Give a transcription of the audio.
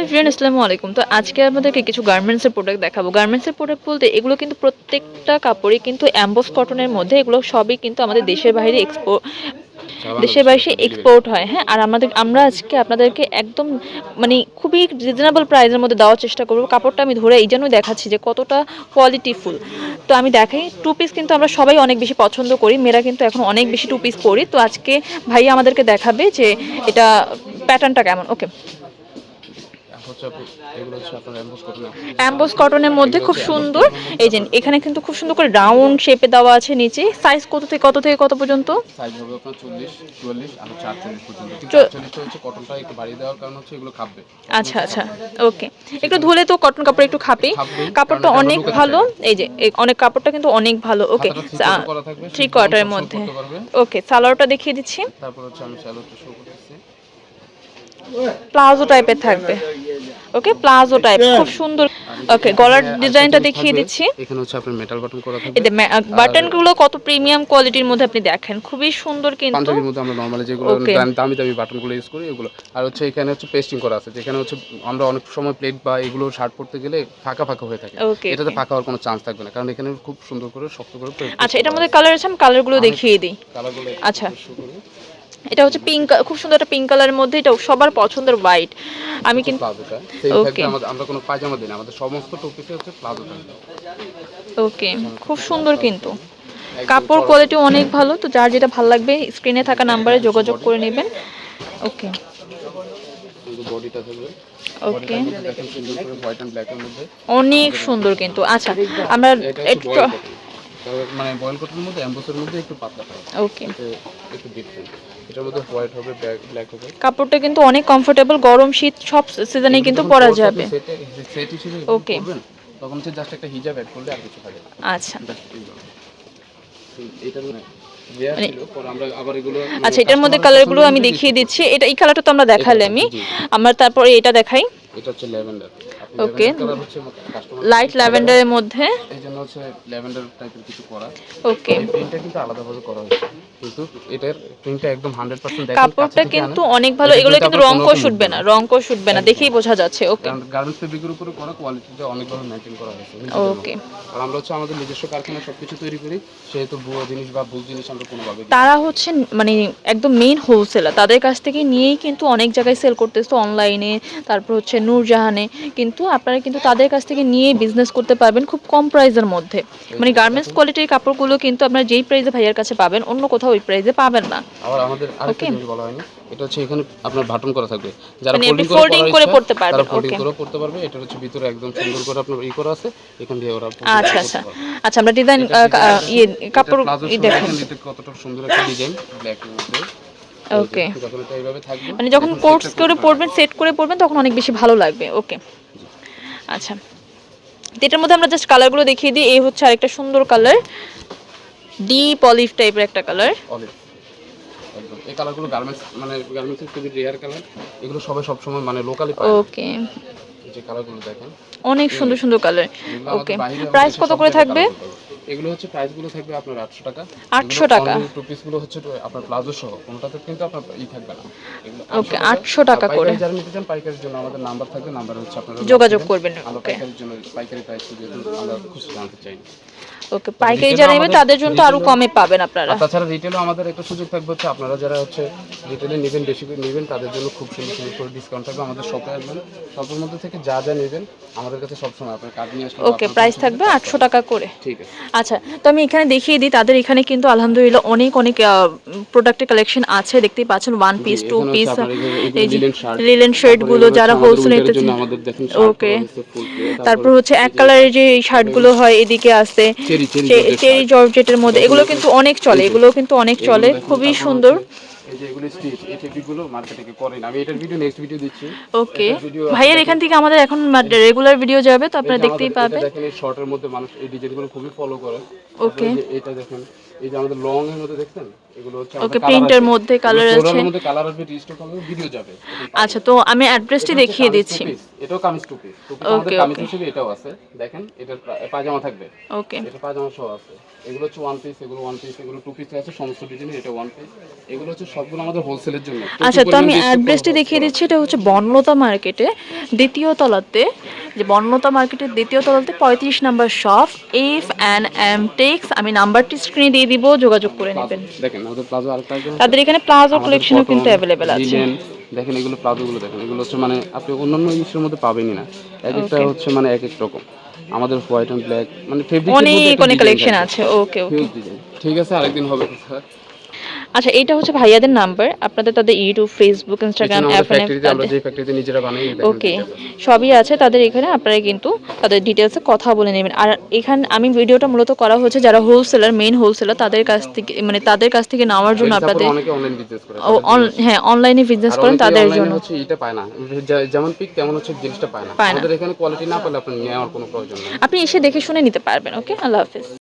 Hello friend আসসালামু আলাইকুম তো আজকে আপনাদেরকে কিছু গার্মেন্টসের প্রোডাক্ট দেখাবো। গার্মেন্টসের প্রোডাক্ট বলতে এগুলো কিন্তু প্রত্যেকটা কাপড়ই কিন্তু অ্যাম্বোস কটনের মধ্যে এগুলো সবই কিন্তু আমাদের দেশের বাইরে এক্সপো দেশের বাইরে এক্সপোর্ট হয়। হ্যাঁ আর আমাদের আমরা আজকে আপনাদেরকে একদম মানে খুবই রিজনেবল প্রাইসের মধ্যে দেওয়ার চেষ্টা করব। কাপড়টা আমি ধরে এই জন্যই দেখাচ্ছি যে কতটা কোয়ালিটিফুল তো আমি দেখাই টু পিস কিন্তু আমরা সবাই অনেক বেশি পছন্দ করি। মেয়েরা কিন্তু এখন অনেক বেশি টু পিস পরি। তো আজকে ভাইয়া আমাদেরকে দেখাবে যে এটা প্যাটার্নটা কেমন। ওকে হচ্ছে এগুলো হচ্ছে আপনার অ্যাম্বোস কটন অ্যাম্বোস কটনের মধ্যে খুব সুন্দর। এই যে এখানে কিন্তু খুব সুন্দর করে রাউন্ড শেপে দেওয়া আছে নিচে। সাইজ কত থেকে কত থেকে কত পর্যন্ত? সাইজ হবে আপনার চল্লিশ চুয়াল্লিশ আর হচ্ছে আটচল্লিশ পর্যন্ত কিন্তু চো- আটচল্লিশটা হচ্ছে কটনটা একটু বাড়িয়ে দেওয়ার কারণ হচ্ছে এগুলো খাবে। আচ্ছা আচ্ছা ওকে একটু ধুলে তো কটন কাপড় একটু খাপবে, কাপড়টা অনেক ভালো। এই যে অনেক কাপড়টা কিন্তু অনেক ভালো। ওকে থ্রি কোয়ার্টারের মধ্যে। ওকে সালোয়ারটা দেখিয়ে দিচ্ছি। তারপর হচ্ছে আমি স্যালোটা শো করতেছি। প্লাজো টাইপের থাকবে। ওকে প্লাজো টাইপ খুব সুন্দর। ওকে গলার ডিজাইনটা দেখিয়ে দিচ্ছি। এখানে হচ্ছে আপনার মেটাল বাটন করা থাকবে। এই যে বাটনগুলো কত প্রিমিয়াম কোয়ালিটির মধ্যে আপনি দেখেন। খুবই সুন্দর কিন্তু। পাঞ্জাবির মধ্যে আমরা নর্মালি যেগুলো. দামি- দামি দামি বাটনগুলো ইউজ করি এগুলো। আর হচ্ছে এখানে হচ্ছে পেস্টিং করা আছে যেখানে হচ্ছে আমরা অনেক সময় প্লেট বা এগুলো শার্ট পরতে গেলে ফাঁকা ফাঁকা হয়ে থাকে। এটাতে ফাঁকা হওয়ার কোনো চান্স থাকবে না কারণ এখানে খুব সুন্দর করে শক্ত করে আচ্ছা এটার মধ্যে কালার আছে আমি কালারগুলো দেখিয়ে দিই। কালারগুলো আচ্ছা। এটা হচ্ছে পিঙ্ক খুব সুন্দর একটা পিঙ্ক কালারের মধ্যে এটা সবার পছন্দের হোয়াইট আমি কিন্তু আমাদের আমরা কোনো পায়জামা দিই না আমাদের সমস্ত টপিসে হচ্ছে প্লাজো ওকে খুব সুন্দর কিন্তু। কাপড় কোয়ালিটি অনেক ভালো তো যার যেটা ভালো লাগবে স্ক্রিনে থাকা নাম্বারে যোগাযোগ করে নেবেন। ওকে ওকে অনেক সুন্দর কিন্তু। আচ্ছা আমরা মানে বয়েল কটনের মধ্যে অ্যাম্বোসের মধ্যে একটু পাতলা থাকে ওকে একটু ডিফারেন্ট এটার মধ্যে হোয়াইট হবে ব্ল্যাক হবে। কাপড়টা কিন্তু অনেক কমফোর্টেবল গরম শীত সব সিজনে কিন্তু পরা যাবে। সেট হিসেবে Okay. তখন হচ্ছে জাস্ট একটা হিজাব অ্যাড করলে আর কিছু থাকে আচ্ছা। এটা মানে আচ্ছা এটার মধ্যে customer কালারগুলো আমি দেখিয়ে দিচ্ছি। এটা এই কালারটা তো আমরা দেখালে আমি। আমার তারপরে এটা দেখাই। এটা হচ্ছে ল্যাভেন্ডার। কাস্টমার লাইট ল্যাভেন্ডারের মধ্যে? এই জন্য হচ্ছে ল্যাভেন্ডার টাইপের কিছু করা। ওকে প্রিন্টটা কিন্তু আলাদাভাবে করা হয়েছে। কিন্তু এটার প্রিন্টটা একদম 100% দেখেন কাপড়টা কিন্তু অনেক ভালো। এগুলো কিন্তু রং কোষ উঠবে না। রং কোষ উঠবে না। দেখেই বোঝা যাচ্ছে। ওকে গার্মেন্টস ফেব্রিকের উপরে করা কোয়ালিটিটা অনেকভাবে মেনটেন করা হয়েছে। ওকে আর আমরা হচ্ছে আমাদের নিজস্ব কারখানায় সবকিছু তৈরি করি সেহেতু ভুয়া জিনিস বা ভুল জিনিস আমরা কোনোভাবে দিই না। তারা হচ্ছে মানে একদম মেইন হোলসেলার তাদের কাছ থেকে নিয়েই কিন্তু অনেক জায়গায় সেল করতেছে অনলাইনে তারপর হচ্ছে নূরজাহানে কিন্তু আপনারা কিন্তু তাদের কাছ থেকে নিয়ে বিজনেস করতে পারবেন খুব কম প্রাইসের মধ্যে। মানে গার্মেন্টস কোয়ালিটির কাপড়গুলো কিন্তু আপনারা যেই প্রাইসে ভাইয়ের কাছে পাবেন অন্য কোথাও ওই প্রাইসে পাবেন না। আবার আমাদের আরেকটা. জিনিস বলা হয়নি এটা হচ্ছে এখানে আপনার বাটন করা থাকবে। যারা মানে ফোল্ডিং করে folding পরার করে পড়তে পারবেন, তারা ফোল্ডিং করে পড়তে পারবে এটা হচ্ছে ভিতরে একদম সুন্দর করে আপনার ই করা আছে এখান দিয়ে ওরা আচ্ছা আচ্ছা। আচ্ছা আমরা ডিজাইন ইয়ে কাপড় ই দেখেন। কতটা সুন্দর একটা ডিজাইন ব্ল্যাক এর মধ্যে। ওকে। মানে যখন কোর্স করে পরবেন সেট করে পড়বেন তখন অনেক বেশি ভালো লাগবে। ওকে আচ্ছা। এটার মধ্যে আমরা জাস্ট কালারগুলো দেখিয়ে দিই। এই হচ্ছে আরেকটা সুন্দর কালার ডিপ অলিভ টাইপের একটা কালার এই কালারগুলো গার্মেন্টস মানে গার্মেন্টসের খুবই রেয়ার কালার এগুলো সবাই সবসময় মানে লোকালি পায়। ওকে এই যে কালারগুলো দেখেন। অনেক সুন্দর সুন্দর কালার ওকে প্রাইস কত করে থাকবে। এগুলো হচ্ছে প্রাইসগুলো থাকবে আপনার আটশো টাকা। 800 টাকা। টু পিসগুলো হচ্ছে আপনার প্লাজো সহ কোনটাতে কিন্তু আপনার ই থাকবে না। ওকে 800 800 টাকা। করে। যারা নিতে চান পাইকারির জন্য আমাদের নাম্বার থাকবে নাম্বার হচ্ছে আপনারা যোগাযোগ করবেন আমরা পাইকারির জন্য পাইকারি প্রাইস আমরা খুশি জানতে চাই। ওকে পাইকারি যারা নেবে তাদের জন্য তো আরও কমে পাবেন আপনারা। তাছাড়া রিটেলও আমাদের একটা সুযোগ থাকবে হচ্ছে আপনারা যারা হচ্ছে রিটেলে নেবেন বেশি করে নেবেন তাদের জন্য খুব সুন্দর সুন্দর করে ডিসকাউন্ট থাকবে আমাদের শপে আসবেন। শপের মধ্যে থেকে যা যা নেবেন আমাদের কাছে সবসময় আপনার কার্ড নিয়ে আসলে ওকে প্রাইস থাকবে আটশো টাকা করে। ঠিক আছে। আচ্ছা তো আমি এখানে দেখিয়ে দিই তাদের এখানে কিন্তু আলহামদুলিল্লাহ অনেক অনেক প্রোডাক্টের কালেকশন আছে দেখতেই পাচ্ছেন ওয়ান পিস টু পিস এই যে লিলেন শার্টগুলো যারা হোলসেল নিতে ওকে তারপর হচ্ছে এক কালারের যে শার্টগুলো হয় এদিকে আছে চেরি জর্জেটের মধ্যে এগুলো কিন্তু অনেক চলে এগুলো কিন্তু অনেক চলে খুবই সুন্দর। এই যে এগুলো স্টিচ এই টেপিগুলো মার্কেটে কেউ করে না আমি এটার ভিডিও নেক্সট ভিডিও দিচ্ছি। ওকে ভাইয়ের এখান থেকে আমাদের এখন রেগুলার ভিডিও যাবে তো আপনারা দেখতেই পাবেন। দেখেন এই শর্টের মধ্যে মানুষ এই ডিজাইনগুলো খুবই ফলো করে। ওকে। এটা দেখেন এই যে আমাদের লং এর মধ্যে দেখছেন? এগুলো হচ্ছে ওকে, এর মধ্যে colour আছে। এর মধ্যে কালার আসবে রিস্টক হবে ভিডিও যাবে। আচ্ছা তো আমি অ্যাড্রেসটি দেখিয়ে দিচ্ছি। এটাও কামিজ আমাদের কামিজ হিসেবে আছে। দেখেন এটার পায়জামা থাকবে। ওকে এটা পায়জামা সহ আছে। এগুলো হচ্ছে ওয়ান পিস এগুলো ওয়ান পিস এগুলো টু পিস আছে সমস্ত ডিজাইন এটা ওয়ান পিস এগুলো হচ্ছে সবগুলো আমাদের হোলসেলের জন্য। আচ্ছা তো আমি অ্যাড্রেসটি দেখিয়ে দিচ্ছি এটা হচ্ছে বনলতা মার্কেটে দ্বিতীয় তলাতে যে বনলতা মার্কেটের দ্বিতীয় তলাতে পঁয়ত্রিশ number shop F and M Tex আমি নাম্বারটি স্ক্রিনে দিয়ে দিব যোগাযোগ করে নেবেন। দেখেন আমাদের প্লাজো আরেকটা। তাদের এখানে প্লাজো কালেকশনও কিন্তু অ্যাভেলেবেল আছে। দেখেন এগুলো প্লাজো গুলো দেখেন। এগুলো হচ্ছে মানে আপনি অন্যান্য ইসের মধ্যে পাবেনই না। এক একটা হচ্ছে মানে এক এক রকম। আমাদের হোয়াইট এন্ড ব্ল্যাক মানে ফেব্রিক অনেক অনেক কালেকশন আছে। ওকে ওকে ঠিক আছে আরেকদিন হবে কথা। আচ্ছা এটা হচ্ছে ভাইয়াদের নাম্বার আপনাদের তাদের YouTube Facebook Instagram app okay সবই আছে তাদের এখানে আপনারা কিন্তু তাদের ডিটেলসে কথা বলে নেবেন। আর এখানে আমি ভিডিওটা মূলত করা হচ্ছে যারা হোলসেলার মেইন হোলসেলার তাদের কাছ থেকে মানে তাদের কাছ থেকে নেওয়ার জন্য আপনাদের হ্যাঁ অনলাইনে বিজনেস করেন তাদের জন্য। হচ্ছে এটা পায় না। যেমন পিক তেমন হচ্ছে জিনিসটা পায় না। আমাদের এখানে কোয়ালিটি না পেলে আপনি নেওয়ার কোনো প্রয়োজন নেই। আপনি এসে দেখে শুনে নিতে পারবেন ওকে আল্লাহ হাফিজ।